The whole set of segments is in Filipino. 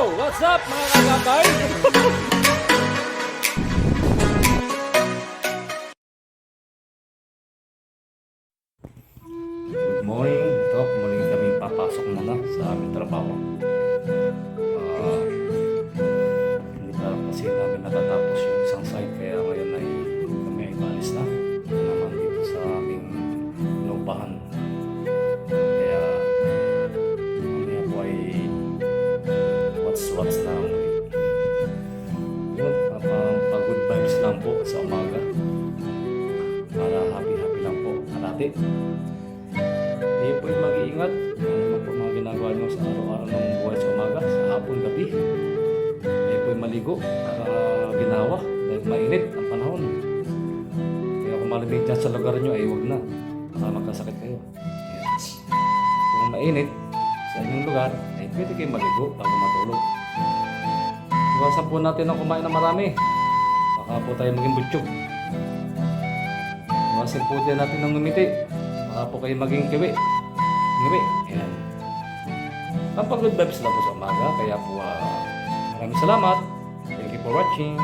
What's up mga kagabay? Good morning. Ito, muli kami papasok muna sa aming trabaho. Lang po sa umaga. Para happy-happy lang po. Kalati. Hindi po yung mag-iingat. Ano naman po mga ginagawa nyo sa araw-araw ng buhay sa umaga, sa hapon, gabi. Hindi po yung maligo para ginawa dahil mainit ang panahon. Kaya kung malamig dyan sa lugar nyo ay huwag na. Baka magkasakit kayo. Yes. Kung mainit sa inyong lugar, ay pwede kayong maligo bago matulog. Iwasan po natin ang kumain ng marami. Baka po tayo maging butsyog. Iwasan po din natin ng ngumiti. Baka po kayo maging kiwi. Ngiwi. Ayan. Ang pag-good vibes lang po sa umaga. Kaya po ah, maraming salamat. Thank you for watching.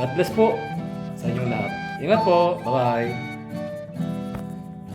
God bless po sa inyong lahat. Ingat po. Bye-bye.